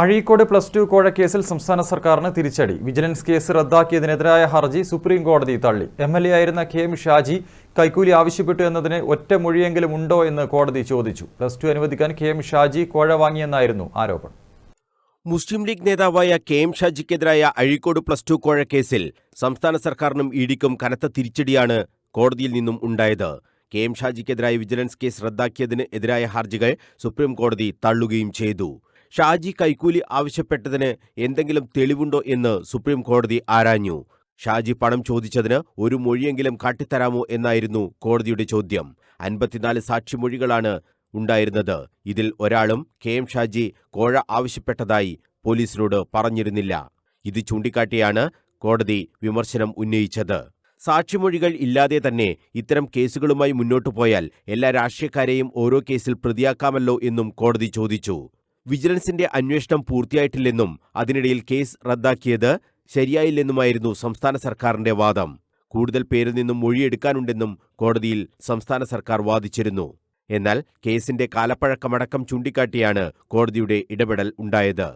Azhikode plus two കോഴക്കേസിൽ സംസ്ഥാന സർക്കാരിന് തിരിച്ചടി. വിജിലൻസ് കേസ് റദ്ദാക്കിയതിനെതിരായ ഹർജി സുപ്രീം കോടതി തള്ളി. എം എൽ എ ആയിരുന്ന കെ എം ഷാജി കൈക്കൂലി ആവശ്യപ്പെട്ടു എന്നതിന് ഒറ്റ മൊഴിയെങ്കിലും ഉണ്ടോ എന്ന് കോടതി ചോദിച്ചു. പ്ലസ് ടു അനുവദിക്കാൻ കെ എം ഷാജി കോഴ വാങ്ങിയെന്നായിരുന്നു ആരോപണം. മുസ്ലിം ലീഗ് നേതാവായ കെ എം ഷാജിക്കെതിരായ അഴീക്കോട് പ്ലസ് ടു കോഴ കേസിൽ സംസ്ഥാന സർക്കാരിനും ഇഡിക്കും കനത്ത തിരിച്ചടിയാണ് കോടതിയിൽ നിന്നും ഉണ്ടായത്. കെ എം ഷാജിക്കെതിരായ വിജിലൻസ് കേസ് റദ്ദാക്കിയതിന് എതിരായ ഹർജികൾ സുപ്രീം കോടതി തള്ളുകയും ചെയ്തു. ഷാജി കൈക്കൂലി ആവശ്യപ്പെട്ടതിന് എന്തെങ്കിലും തെളിവുണ്ടോ എന്ന് സുപ്രീം കോടതി ആരാഞ്ഞു. ഷാജി പണം ചോദിച്ചതിന് ഒരു മൊഴിയെങ്കിലും കാട്ടിത്തരാമോ എന്നായിരുന്നു കോടതിയുടെ ചോദ്യം. അൻപത്തിനാല് സാക്ഷിമൊഴികളാണ് ഉണ്ടായിരുന്നത്. ഇതിൽ ഒരാളും കെ എം ഷാജി കോഴ ആവശ്യപ്പെട്ടതായി പോലീസിനോട് പറഞ്ഞിരുന്നില്ല. ഇത് ചൂണ്ടിക്കാട്ടിയാണ് കോടതി വിമർശനം ഉന്നയിച്ചത്. സാക്ഷിമൊഴികൾ ഇല്ലാതെ തന്നെ ഇത്തരം കേസുകളുമായി മുന്നോട്ടു പോയാൽ എല്ലാ രാഷ്ട്രീയക്കാരെയും ഓരോ കേസിൽ പ്രതിയാക്കാമല്ലോ എന്നും കോടതി ചോദിച്ചു. വിജിലൻസിന്റെ അന്വേഷണം പൂർത്തിയായിട്ടില്ലെന്നും അതിനിടയിൽ കേസ് റദ്ദാക്കിയത് ശരിയായില്ലെന്നുമായിരുന്നു സംസ്ഥാന സർക്കാരിന്റെ വാദം. കൂടുതൽ പേരിൽ നിന്നും മൊഴിയെടുക്കാനുണ്ടെന്നും കോടതിയിൽ സംസ്ഥാന സർക്കാർ വാദിച്ചിരുന്നു. എന്നാൽ കേസിന്റെ കാലപ്പഴക്കമടക്കം ചൂണ്ടിക്കാട്ടിയാണ് കോടതിയുടെ ഇടപെടൽ ഉണ്ടായത്.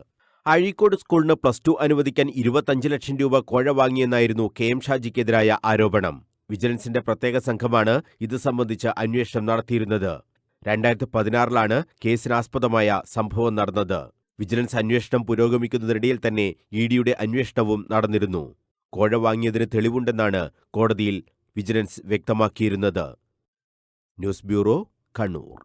അഴീക്കോട് സ്കൂളിന് പ്ലസ് ടു അനുവദിക്കാൻ ഇരുപത്തഞ്ച് ലക്ഷം രൂപ കോഴ വാങ്ങിയെന്നായിരുന്നു കെ എം ഷാജിക്കെതിരായ ആരോപണം. വിജിലൻസിന്റെ പ്രത്യേക സംഘമാണ് ഇത് സംബന്ധിച്ച് അന്വേഷണം നടത്തിയിരുന്നത്. രണ്ടായിരത്തി പതിനാറിലാണ് കേസിനാസ്പദമായ സംഭവം നടന്നത്. വിജിലൻസ് അന്വേഷണം പുരോഗമിക്കുന്നതിനിടയിൽ തന്നെ ഇ ഡിയുടെ അന്വേഷണവും നടന്നിരുന്നു. കോഴ വാങ്ങിയതിന് തെളിവുണ്ടെന്നാണ് കോടതിയിൽ വിജിലൻസ് വ്യക്തമാക്കിയിരുന്നത്. News bureau Kannur.